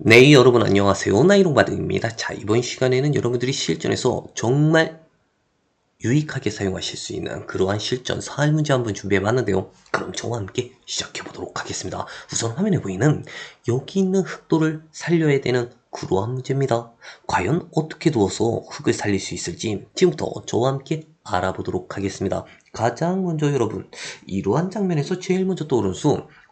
네, 여러분 안녕하세요. 나이롱바둑입니다. 자, 이번 시간에는 여러분들이 실전에서 정말 유익하게 사용하실 수 있는 그러한 실전 사활 문제 한번 준비해 봤는데요. 그럼 저와 함께 시작해 보도록 하겠습니다. 우선 화면에 보이는 여기 있는 흑도를 살려야 되는 그러한 문제입니다. 과연 어떻게 두어서 흑을 살릴 수 있을지 지금부터 저와 함께 알아보도록 하겠습니다. 가장 먼저 여러분, 이러한 장면에서 제일 먼저 떠오른 수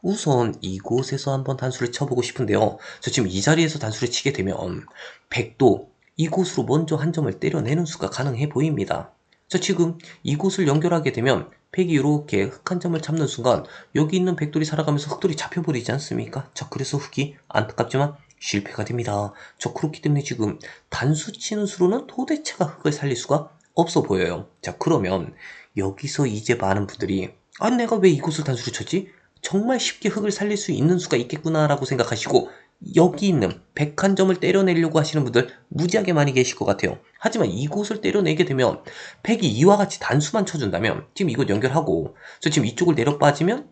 우선 이곳에서 한번 단수를 쳐보고 싶은데요. 저 지금 이 자리에서 단수를 치게 되면 백도 이곳으로 먼저 한 점을 때려내는 수가 가능해 보입니다. 자 지금 이곳을 연결하게 되면 백이 이렇게 흑 한 점을 잡는 순간 여기 있는 백돌이 살아가면서 흑돌이 잡혀버리지 않습니까? 자 그래서 흑이 안타깝지만 실패가 됩니다. 저 그렇기 때문에 지금 단수 치는 수로는 도대체가 흑을 살릴 수가 없어 보여요. 자 그러면 여기서 이제 많은 분들이 아 내가 왜 이곳을 단수를 쳤지? 정말 쉽게 흑을 살릴 수 있는 수가 있겠구나라고 생각하시고 여기 있는 101점을 때려내려고 하시는 분들 무지하게 많이 계실 것 같아요. 하지만 이곳을 때려내게 되면 100이 이와 같이 단수만 쳐준다면 지금 이곳 연결하고 저 지금 이쪽을 내려 빠지면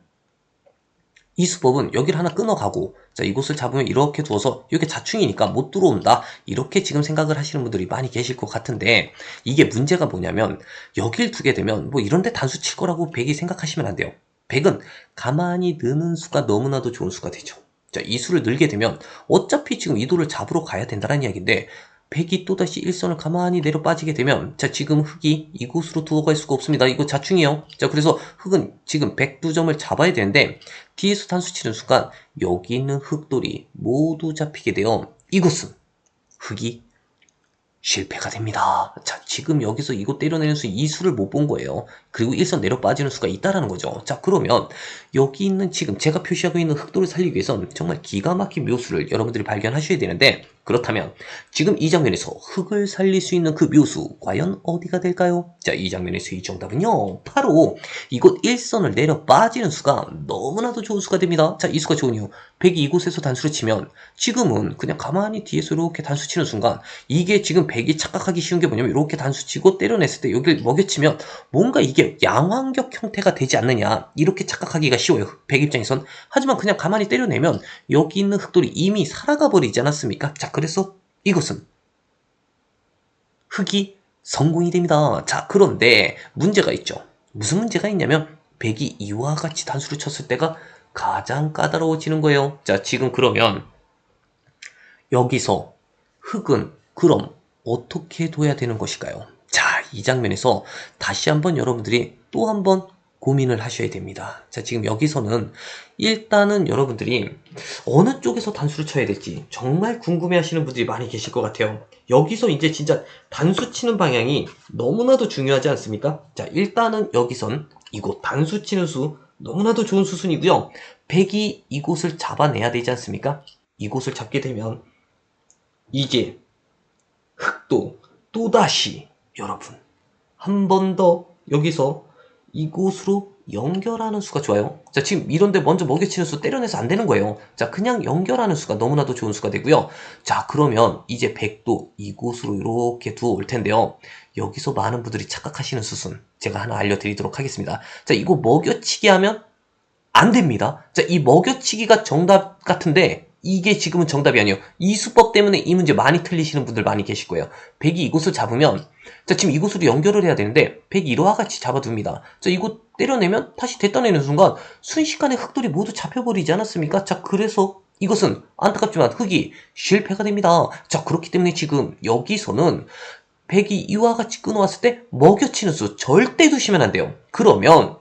이 수법은 여기를 하나 끊어가고 자 이곳을 잡으면 이렇게 두어서 이게 자충이니까 못 들어온다 이렇게 지금 생각을 하시는 분들이 많이 계실 것 같은데 이게 문제가 뭐냐면 여길 두게 되면 뭐 이런데 단수 칠 거라고 100이 생각하시면 안 돼요 100은 가만히 느는 수가 너무나도 좋은 수가 되죠 자, 이 수를 늘게 되면 어차피 지금 이 돌을 잡으러 가야 된다는 이야기인데 백이 또다시 일선을 가만히 내려 빠지게 되면 자 지금 흑이 이곳으로 두어갈 수가 없습니다. 이거 자충이에요. 자 그래서 흑은 지금 백두점을 잡아야 되는데 뒤에서 단수 치는 순간 여기 있는 흑돌이 모두 잡히게 되어 이곳은 흑이 실패가 됩니다. 자, 지금 여기서 이거 때려내는 수, 이 수를 못 본 거예요. 그리고 일선 내려 빠지는 수가 있다라는 거죠. 자, 그러면 여기 있는 지금 제가 표시하고 있는 흑도를 살리기 위해선 정말 기가 막힌 묘수를 여러분들이 발견하셔야 되는데 그렇다면 지금 이 장면에서 흑을 살릴 수 있는 그 묘수 과연 어디가 될까요? 자, 이 장면에서 이 정답은요. 바로 이곳 일선을 내려 빠지는 수가 너무나도 좋은 수가 됩니다. 자, 이 수가 좋은 이유. 백이 이곳에서 단수를 치면 지금은 그냥 가만히 뒤에서 이렇게 단수 치는 순간 이게 지금 백이 착각하기 쉬운 게 뭐냐면 이렇게 단수 치고 때려냈을 때 여기를 먹여치면 뭔가 이게 양완격 형태가 되지 않느냐 이렇게 착각하기가 쉬워요. 백 입장에선 하지만 그냥 가만히 때려내면 여기 있는 흑돌이 이미 살아가 버리지 않았습니까? 자, 그래서 이것은 흑이 성공이 됩니다. 자, 그런데 문제가 있죠. 무슨 문제가 있냐면 백이 이와 같이 단수를 쳤을 때가 가장 까다로워지는 거예요. 자, 지금 그러면 여기서 흑은 그럼 어떻게 둬야 되는 것일까요? 자, 이 장면에서 다시 한번 여러분들이 또 한번 고민을 하셔야 됩니다. 자, 지금 여기서는 일단은 여러분들이 어느 쪽에서 단수를 쳐야 될지 정말 궁금해 하시는 분들이 많이 계실 것 같아요. 여기서 이제 진짜 단수 치는 방향이 너무나도 중요하지 않습니까? 자, 일단은 여기선 이곳 단수 치는 수 너무나도 좋은 수순이고요. 백이 이곳을 잡아내야 되지 않습니까? 이곳을 잡게 되면 이제 흑도 또다시 여러분 한 번 더 여기서 이곳으로 연결하는 수가 좋아요. 자, 지금 이런데 먼저 먹여치는 수 때려내서 안 되는 거예요. 자, 그냥 연결하는 수가 너무나도 좋은 수가 되고요. 자, 그러면 이제 백도 이곳으로 이렇게 두어 올 텐데요. 여기서 많은 분들이 착각하시는 수순 제가 하나 알려드리도록 하겠습니다. 자, 이거 먹여치기 하면 안 됩니다. 자, 이 먹여치기가 정답 같은데 이게 지금은 정답이 아니에요. 이 수법 때문에 이 문제 많이 틀리시는 분들 많이 계실 거예요. 백이 이곳을 잡으면 자 지금 이곳으로 연결을 해야 되는데 백이 이와 같이 잡아둡니다. 자 이곳 때려내면 다시 됐다내는 순간 순식간에 흑돌이 모두 잡혀버리지 않았습니까? 자 그래서 이것은 안타깝지만 흑이 실패가 됩니다. 자 그렇기 때문에 지금 여기서는 백이 이와 같이 끊어왔을 때 먹여치는 수 절대 두시면 안 돼요. 그러면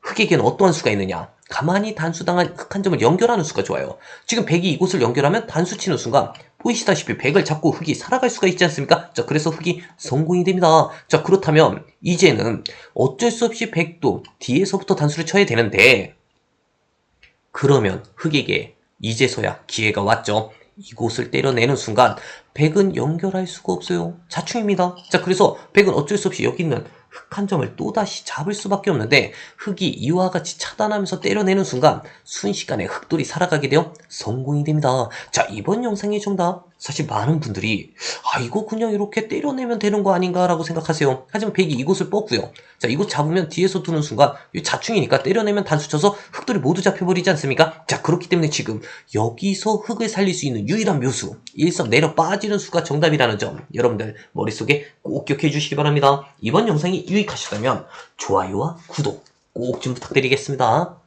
흑에게는 어떠한 수가 있느냐? 가만히 단수당한 흑한 점을 연결하는 수가 좋아요. 지금 백이 이곳을 연결하면 단수 치는 순간 보이시다시피 백을 잡고 흑이 살아갈 수가 있지 않습니까? 자, 그래서 흑이 성공이 됩니다. 자, 그렇다면 이제는 어쩔 수 없이 백도 뒤에서부터 단수를 쳐야 되는데 그러면 흑에게 이제서야 기회가 왔죠. 이곳을 때려내는 순간 백은 연결할 수가 없어요. 자충입니다. 자, 그래서 백은 어쩔 수 없이 여기 있는 흑 한 점을 또다시 잡을 수밖에 없는데 흑이 이와 같이 차단하면서 때려내는 순간 순식간에 흑돌이 살아가게 되어 성공이 됩니다. 자, 이번 영상의 정답 사실 많은 분들이 아 이거 그냥 이렇게 때려내면 되는 거 아닌가라고 생각하세요. 하지만 백이 이곳을 뻗고요. 자 이곳 잡으면 뒤에서 두는 순간 이 자충이니까 때려내면 단수 쳐서 흑돌이 모두 잡혀버리지 않습니까? 자 그렇기 때문에 지금 여기서 흑을 살릴 수 있는 유일한 묘수 일선 내려 빠지 는 수가 정답이라는 점 여러분들 머릿속에 꼭 기억해 주시기 바랍니다. 이번 영상이 유익하셨다면 좋아요와 구독 꼭 좀 부탁드리겠습니다.